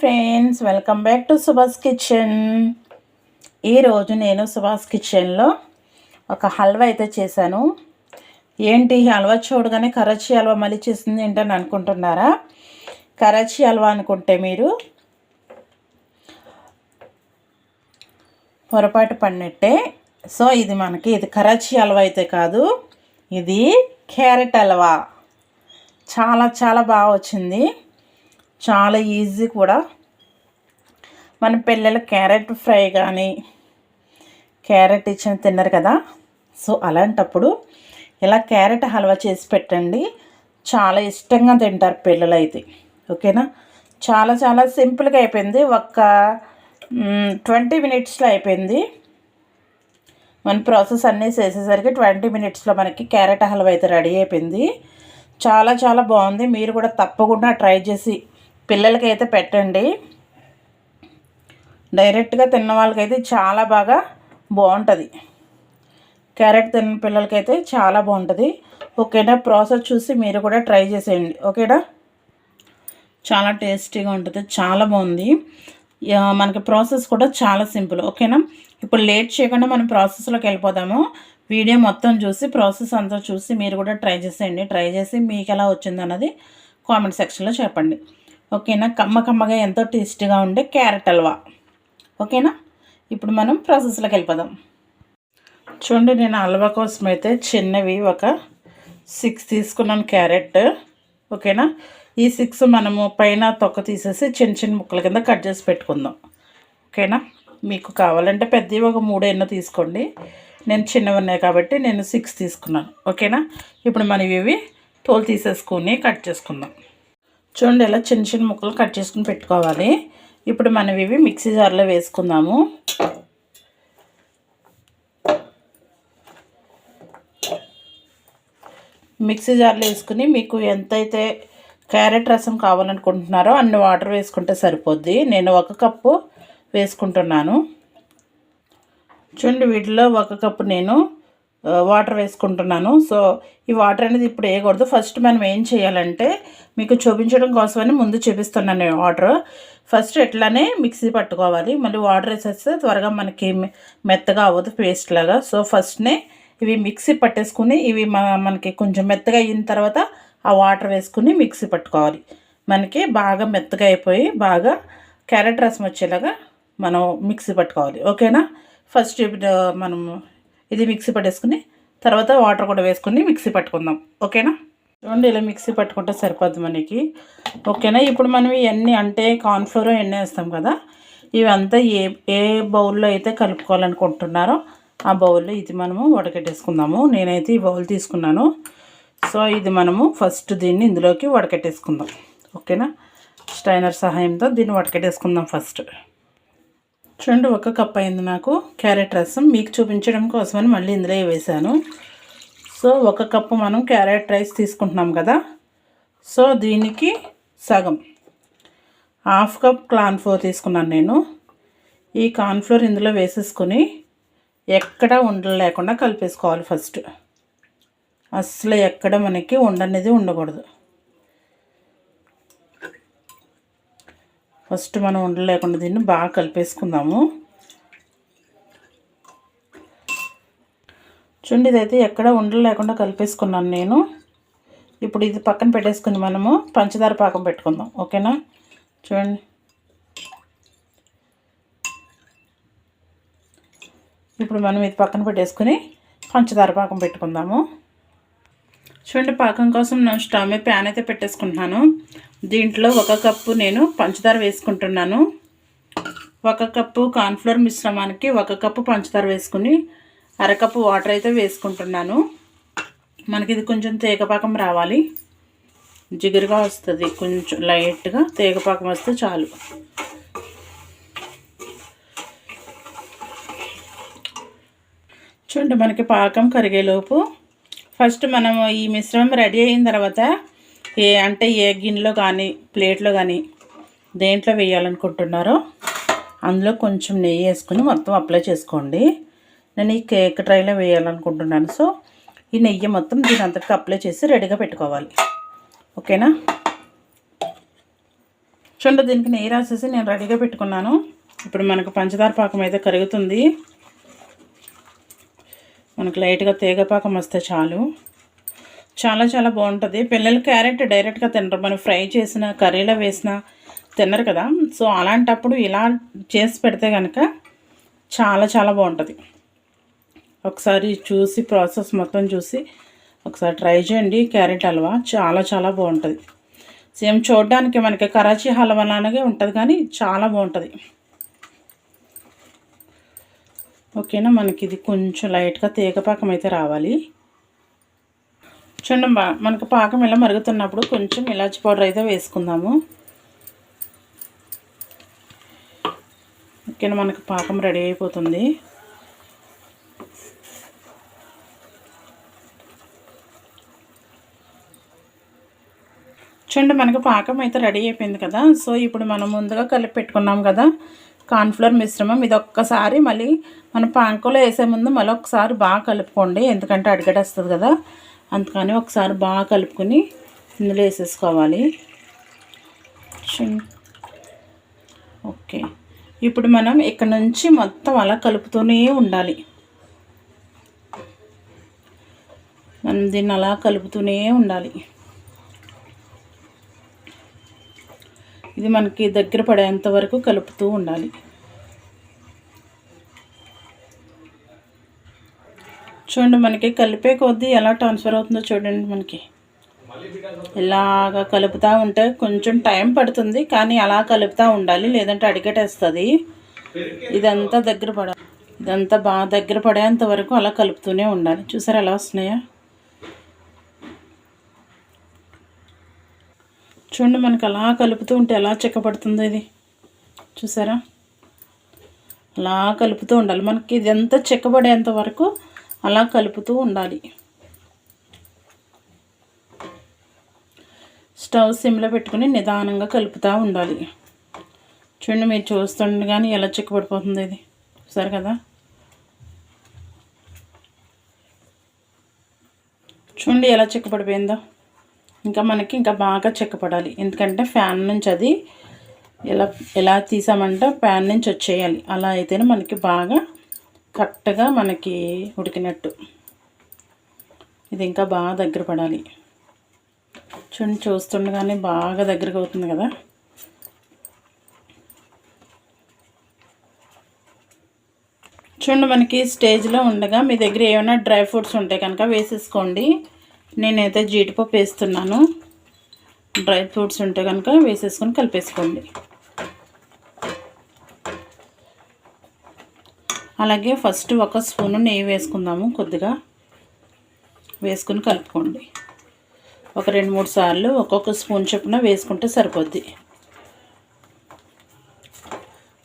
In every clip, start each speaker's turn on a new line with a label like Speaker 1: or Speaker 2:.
Speaker 1: Friends welcome back to Subhash kitchen ఈరోజు నేను సుభాష్ కిచెన్లో ఒక హల్వా అయితే చేశాను. ఏంటి ఈ హల్వా? చూడగానే కరాచీ హల్వా మళ్ళీ చేసింది ఏంటని అనుకుంటున్నారా? కరాచీ హల్వా అనుకుంటే మీరు పొరపాటు పడినట్టే. సో ఇది మనకి ఇది కరాచీ హల్వా అయితే కాదు. ఇది క్యారెట్ హల్వా. చాలా చాలా బాగా వచ్చింది. చాలా ఈజీ కూడా. మన పిల్లలు క్యారెట్ ఫ్రై కానీ క్యారెట్ ఇచ్చిన తిన్నారు కదా. సో అలాంటప్పుడు ఇలా క్యారెట్ హల్వా చేసి పెట్టండి. చాలా ఇష్టంగా తింటారు పిల్లలు అయితే ఓకేనా? చాలా చాలా సింపుల్గా అయిపోయింది. ఒక్క ట్వంటీ మినిట్స్లో అయిపోయింది. మన ప్రాసెస్ అన్నీ చేసేసరికి ట్వంటీ మినిట్స్లో మనకి క్యారెట్ హల్వా అయితే రెడీ అయిపోయింది. చాలా చాలా బాగుంది. మీరు కూడా తప్పకుండా ట్రై చేసి పిల్లలకి అయితే పెట్టండి. డైరెక్ట్గా తిన్న వాళ్ళకైతే చాలా బాగా బాగుంటుంది క్యారెట్ తిన్న పిల్లలకైతే చాలా బాగుంటుంది ఓకేనా? ప్రాసెస్ చూసి మీరు కూడా ట్రై చేసేయండి. ఓకేనా? చాలా టేస్టీగా ఉంటుంది. చాలా బాగుంది మనకి ప్రాసెస్ కూడా చాలా సింపుల్. ఓకేనా? ఇప్పుడు లేట్ చేయకుండా మనం ప్రాసెస్లోకి వెళ్ళిపోదాము. వీడియో మొత్తం చూసి ప్రాసెస్ అంతా చూసి మీరు కూడా ట్రై చేసేయండి. ట్రై చేసి మీకు ఎలా వచ్చిందన్నది కామెంట్ సెక్షన్లో చెప్పండి. ఓకేనా? కమ్మ కమ్మగా ఎంతో టేస్టీగా ఉండే క్యారెట్ హల్వా. ఓకేనా? ఇప్పుడు మనం ప్రాసెస్లోకి వెళ్ళిపోదాం. చూడండి నేను హల్వా కోసం అయితే చిన్నవి ఒక సిక్స్ తీసుకున్నాను క్యారెట్. ఓకేనా? ఈ సిక్స్ మనము పైన తొక్క తీసేసి చిన్న చిన్న ముక్కల కింద కట్ చేసి పెట్టుకుందాం. ఓకేనా? మీకు కావాలంటే పెద్దవి ఒక మూడు ఎన్నో తీసుకోండి. నేను చిన్నవి ఉన్నాయి కాబట్టి నేను సిక్స్ తీసుకున్నాను. ఓకేనా? ఇప్పుడు మనం ఇవి తోలు తీసేసుకొని కట్ చేసుకుందాం. చూడండి ఇలా చిన్న చిన్న ముక్కలు కట్ చేసుకుని పెట్టుకోవాలి. ఇప్పుడు మనం ఇవి మిక్సీ జార్లో వేసుకుందాము. మిక్సీ జార్లో వేసుకుని మీకు ఎంతైతే క్యారెట్ రసం కావాలనుకుంటున్నారో అన్ని వాటర్ వేసుకుంటే సరిపోద్ది. నేను ఒక కప్పు వేసుకుంటున్నాను. చూడండి వీటిలో ఒక కప్పు నేను వాటర్ వేసుకుంటున్నాను. సో ఈ వాటర్ అనేది ఇప్పుడు వేయకూడదు. ఫస్ట్ మనం ఏం చేయాలంటే మీకు చూపించడం కోసమని ముందు చూపిస్తున్నాను వాటర్. ఫస్ట్ ఎట్లానే మిక్సీ పట్టుకోవాలి. మళ్ళీ వాటర్ వేసేస్తే త్వరగా మనకి మెత్తగా అవ్వదు పేస్ట్ లాగా. సో ఫస్ట్నే ఇవి మిక్సీ పట్టేసుకుని ఇవి మనకి కొంచెం మెత్తగా అయిన తర్వాత ఆ వాటర్ వేసుకుని మిక్సీ పట్టుకోవాలి. మనకి బాగా మెత్తగా అయిపోయి బాగా క్యారెట్ రసం వచ్చేలాగా మనం మిక్సీ పట్టుకోవాలి. ఓకేనా? ఫస్ట్ మనం ఇది మిక్సీ పట్టేసుకుని తర్వాత వాటర్ కూడా వేసుకుని మిక్సీ పట్టుకుందాం. ఓకేనా? చూడండి ఇలా మిక్సీ పట్టుకుంటే సరిపోద్ది మనకి. ఓకేనా? ఇప్పుడు మనం ఇవన్నీ అంటే కార్న్ఫ్లోర్ ఎన్ని వేస్తాం కదా. ఇవంతా ఏ ఏ బౌల్లో అయితే కలుపుకోవాలనుకుంటున్నారో ఆ బౌల్లో ఇది మనము వడకెట్టేసుకుందాము. నేనైతే ఈ బౌల్ తీసుకున్నాను. సో ఇది మనము ఫస్ట్ దీన్ని ఇందులోకి వడకెట్టేసుకుందాం. ఓకేనా? స్టైనర్ సహాయంతో దీన్ని వడకెట్టేసుకుందాం ఫస్ట్. చూడండి ఒక కప్ అయింది నాకు క్యారెట్ రసం. మీకు చూపించడం కోసమని మళ్ళీ ఇందులో వేసాను. సో ఒక కప్పు మనం క్యారెట్ రైస్ తీసుకుంటున్నాం కదా. సో దీనికి సగం. హాఫ్ కప్ ఫ్లోర్ తీసుకున్నాను నేను. ఈ ఫ్లోర్ ఇందులో వేసేసుకొని ఎక్కడ ఉండలు లేకుండా కలిపేసుకోవాలి ఫస్ట్. అసలు ఎక్కడ మనకి ఉండనేది ఉండకూడదు. ఫస్ట్ మనం ఉండలేకుండా దీన్ని బాగా కలిపేసుకుందాము. చూడండి ఇదైతే ఎక్కడ ఉండలు లేకుండా కలిపేసుకున్నాను నేను. ఇప్పుడు ఇది పక్కన పెట్టేసుకుని మనము. పంచదార పాకం పెట్టుకుందాం. ఓకేనా? చూడండి. ఇప్పుడు మనం ఇది పక్కన పెట్టేసుకుని పంచదార పాకం పెట్టుకుందాము. చూడండి పాకం కోసం నేను స్టవ్ మీద ప్యాన్ అయితే పెట్టేసుకుంటున్నాను. దీంట్లో ఒక కప్పు నేను పంచదార వేసుకుంటున్నాను. ఒక కప్పు కాన్ఫ్లోర్ మిశ్రమానికి ఒక కప్పు పంచదార వేసుకుని అరకప్పు వాటర్ అయితే వేసుకుంటున్నాను. మనకి ఇది కొంచెం తేగపాకం రావాలి. జిగురుగా వస్తుంది కొంచెం లైట్గా తేగపాకం వస్తే చాలు. చూడండి మనకి పాకం కరిగేలోపు ఫస్ట్ మనం ఈ మిశ్రమం రెడీ అయిన తర్వాత ఏ అంటే ఏ గిన్నెలో కానీ ప్లేట్లో కానీ దేంట్లో వేయాలనుకుంటున్నారో అందులో కొంచెం నెయ్యి వేసుకుని మొత్తం అప్లై చేసుకోండి. నేను ఈ కేక్ ట్రైలో వేయాలనుకుంటున్నాను. సో ఈ నెయ్యి మొత్తం దీని అంతటికి అప్లై చేసి రెడీగా పెట్టుకోవాలి. ఓకేనా? చూడండి దీనికి నెయ్యి రాసేసి నేను రెడీగా పెట్టుకున్నాను. ఇప్పుడు మనకు పంచదార పాకం అయితే కరుగుతుంది. మనకు లైట్గా తేగపాకం వస్తే చాలు. చాలా చాలా బాగుంటుంది. పిల్లలు క్యారెట్ డైరెక్ట్గా తినరు. మనం ఫ్రై చేసిన కర్రీలో వేసిన తినరు కదా. సో అలాంటప్పుడు ఇలా చేసి పెడితే కనుక చాలా చాలా బాగుంటుంది. ఒకసారి చూసి ప్రాసెస్ మొత్తం చూసి ఒకసారి ట్రై చేయండి. క్యారెట్ హల్వా చాలా చాలా బాగుంటుంది. సేమ్ చూడడానికి మనకి కరాచీ హల్వా లాగే ఉంటుంది కానీ చాలా బాగుంటుంది. ఓకేనా? మనకి ఇది కొంచెం లైట్గా తీగపాకం అయితే రావాలి. చూడండి మనకు పాకం ఇలా మరుగుతున్నప్పుడు కొంచెం ఇలాచి పౌడర్ అయితే వేసుకుందాము. ఓకేనా మనకు పాకం రెడీ అయిపోతుంది. చూడండి మనకు పాకం అయితే రెడీ అయిపోయింది కదా. సో ఇప్పుడు మనం ముందుగా కలిపి పెట్టుకున్నాం కదా. కార్న్ఫ్లవర్ మిశ్రమం. ఇది ఒక్కసారి మళ్ళీ మన పాకంలో వేసే ముందు మళ్ళీ ఒకసారి బాగా కలుపుకోండి. ఎందుకంటే అడిగడేస్తుంది కదా. అందుకని ఒకసారి బాగా కలుపుకొని ఇందులో వేసేసుకోవాలి. ఓకే. ఇప్పుడు మనం ఇక్కడ నుంచి మొత్తం అలా కలుపుతూనే ఉండాలి. మనం దీన్ని అలా కలుపుతూనే ఉండాలి. ఇది మనకి దగ్గర పడేంత వరకు కలుపుతూ ఉండాలి. చూడండి మనకి కలిపే కొద్దీ ఎలా ట్రాన్స్ఫర్ అవుతుందో చూడండి మనకి. ఇలాగా కలుపుతూ ఉంటే కొంచెం టైం పడుతుంది కానీ అలా కలుపుతూ ఉండాలి లేదంటే అడిగటేస్తుంది. ఇదంతా దగ్గర పడాలి ఇదంతా బాగా దగ్గర పడేంత వరకు అలా కలుపుతూనే ఉండాలి. చూసారా ఎలా వస్తున్నాయా? చూడండి మనకు అలా కలుపుతూ ఉంటే ఎలా చెక్కబడుతుందో ఇది. చూసారా? అలా కలుపుతూ ఉండాలి. మనకి ఇదంతా చెక్కబడేంత వరకు అలా కలుపుతూ ఉండాలి. స్టవ్ సిమ్లో పెట్టుకుని నిదానంగా కలుపుతూ ఉండాలి. చూడండి మీరు చూస్తుండే కానీ ఎలా చిక్కబడిపోతుంది ఇది. చూసారు కదా? చూడండి ఎలా చిక్కబడిపోయిందో. ఇంకా మనకి ఇంకా బాగా చెక్కపడాలి. ఎందుకంటే ఫ్యాన్ నుంచి అది ఎలా ఎలా తీసామంటే ఫ్యాన్ నుంచి వచ్చేయాలి. అలా అయితేనే మనకి బాగా కరెక్ట్గా మనకి ఉడికినట్టు. ఇది ఇంకా బాగా దగ్గర పడాలి. చూడండి చూస్తుండగానే బాగా దగ్గరకు అవుతుంది కదా. చూడండి మనకి స్టేజ్లో ఉండగా మీ దగ్గర ఏమైనా డ్రై ఫ్రూట్స్ ఉంటే కనుక వేసేసుకోండి. నేనైతే జీడిపప్పు వేస్తున్నాను. డ్రై ఫ్రూట్స్ ఉంటే కనుక వేసేసుకొని కలిపేసుకోండి. అలాగే ఫస్ట్ ఒక స్పూను నెయ్యి వేసుకుందాము కొద్దిగా. వేసుకుని కలుపుకోండి. ఒక రెండు మూడు సార్లు ఒక్కొక్క స్పూన్ చొప్పున వేసుకుంటే సరిపోద్ది.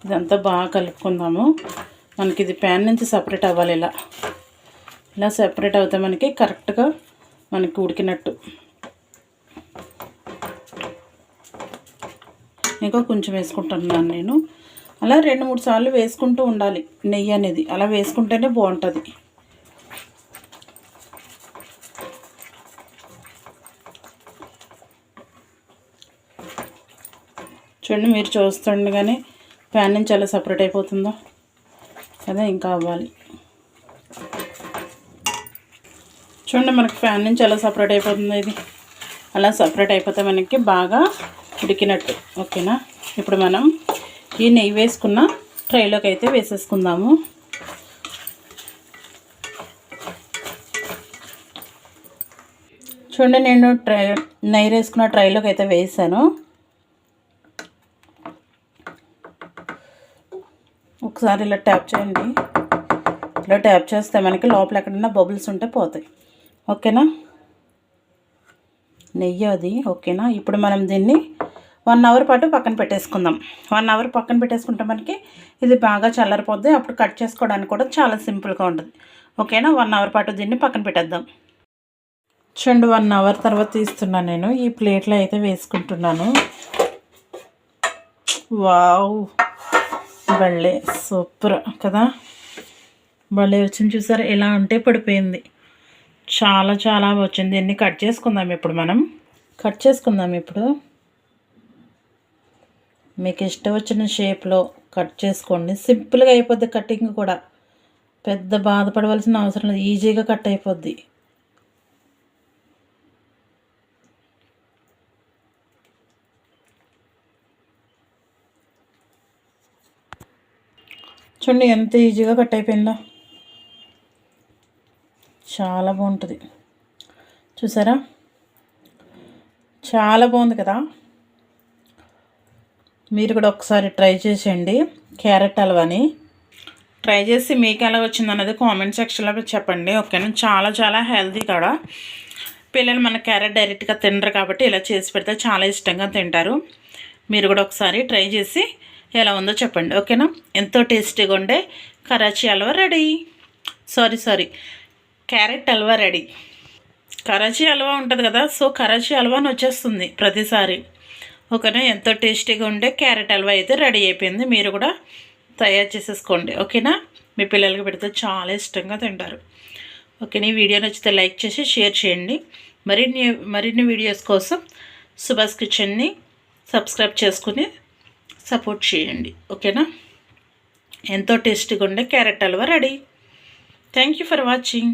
Speaker 1: ఇదంతా బాగా కలుపుకుందాము. మనకి ఇది ప్యాన్ నుంచి సపరేట్ అవ్వాలి ఇలా. ఇలా సపరేట్ అవుతే మనకి కరెక్ట్గా మనకి ఉడికినట్టు. ఇంకా కొంచెం వేసుకుంటున్నాను నేను. అలా రెండు మూడు సార్లు వేసుకుంటూ ఉండాలి నెయ్యి అనేది. అలా వేసుకుంటేనే బాగుంటుంది. చూడండి మీరు చూస్తుండగానే ప్యాన్ నుంచి అలా సపరేట్ అయిపోతుందో? కదా ఇంకా అవ్వాలి. చూడండి మనకి ఫ్యాన్ నుంచి అలా సపరేట్ అయిపోతుంది ఇది? అలా సపరేట్ అయిపోతే మనకి బాగా ఉడికినట్టు. ఓకేనా? ఇప్పుడు మనం ఈ నెయ్యి వేసుకున్న ట్రైలోకి అయితే వేసేసుకుందాము. చూడండి నేను ట్రై నెయ్యి వేసుకున్న ట్రైలోకి అయితే వేసాను. ఒకసారి ఇలా ట్యాప్ చేయండి. ఇలా ట్యాప్ చేస్తే మనకి లోపల ఎక్కడన్నా బబుల్స్ ఉంటే పోతాయి. ఓకేనా? నెయ్యి అది ఓకేనా? ఇప్పుడు మనం దీన్ని వన్ అవర్ పాటు పక్కన పెట్టేసుకుందాం. వన్ అవర్ పక్కన పెట్టేసుకుంటే మనకి ఇది బాగా చల్లరిపోద్ది. అప్పుడు కట్ చేసుకోవడానికి కూడా చాలా సింపుల్గా ఉంటుంది. ఓకేనా? వన్ అవర్ పాటు దీన్ని పక్కన పెట్టేద్దాం. చూడండి వన్ అవర్ తర్వాత తీస్తున్నాను నేను. ఈ ప్లేట్లో అయితే వేసుకుంటున్నాను. వావ్! భలే! సూపర్! కదా? భలే వచ్చింది చూసారు? ఎలా ఉంటే పడిపోయింది. చాలా చాలా వచ్చింది. దీన్ని కట్ చేసుకుందాం ఇప్పుడు మనం. కట్ చేసుకుందాం ఇప్పుడు. మీకు ఇష్టం వచ్చిన షేప్లో కట్ చేసుకోండి. సింపుల్గా అయిపోద్ది కటింగ్ కూడా. పెద్ద బాధపడవలసిన అవసరం లేదు. ఈజీగా కట్ అయిపోద్ది. చూడండి ఎంత ఈజీగా కట్ అయిపోయిందో. చాలా బాగుంటుంది. చూసారా? చాలా బాగుంది కదా? మీరు కూడా ఒకసారి ట్రై చేసేయండి. క్యారెట్ హల్వాని. ట్రై చేసి మీకు ఎలా వచ్చింది అన్నది కామెంట్ సెక్షన్లో చెప్పండి. ఓకేనా? చాలా చాలా హెల్తీ కూడా. పిల్లలు మన క్యారెట్ డైరెక్ట్గా తినరు కాబట్టి ఇలా చేసి పెడితే చాలా ఇష్టంగా తింటారు. మీరు కూడా ఒకసారి ట్రై చేసి ఎలా ఉందో చెప్పండి. ఓకేనా? ఎంతో టేస్టీగా ఉండే Karachi halwa ready. Sorry sorry. Carrot halwa ready. Karachi halwa ఉంటుంది కదా సో కరాచీ హల్వా అని వచ్చేస్తుంది ప్రతిసారి. ఓకేనా? ఎంతో టేస్టీగా ఉండే క్యారెట్ హల్వా అయితే రెడీ అయిపోయింది. మీరు కూడా తయారు చేసేసుకోండి. ఓకేనా? మీ పిల్లలకి పెడితే చాలా ఇష్టంగా తింటారు. ఓకేనా? ఈ వీడియో నచ్చితే లైక్ చేసి షేర్ చేయండి. మరిన్ని మరిన్ని వీడియోస్ కోసం సుభాష్ కిచెన్ని సబ్స్క్రైబ్ చేసుకుని సపోర్ట్ చేయండి. ఓకేనా? ఎంతో టేస్టీగా ఉండే carrot halwa ready. Thank you for watching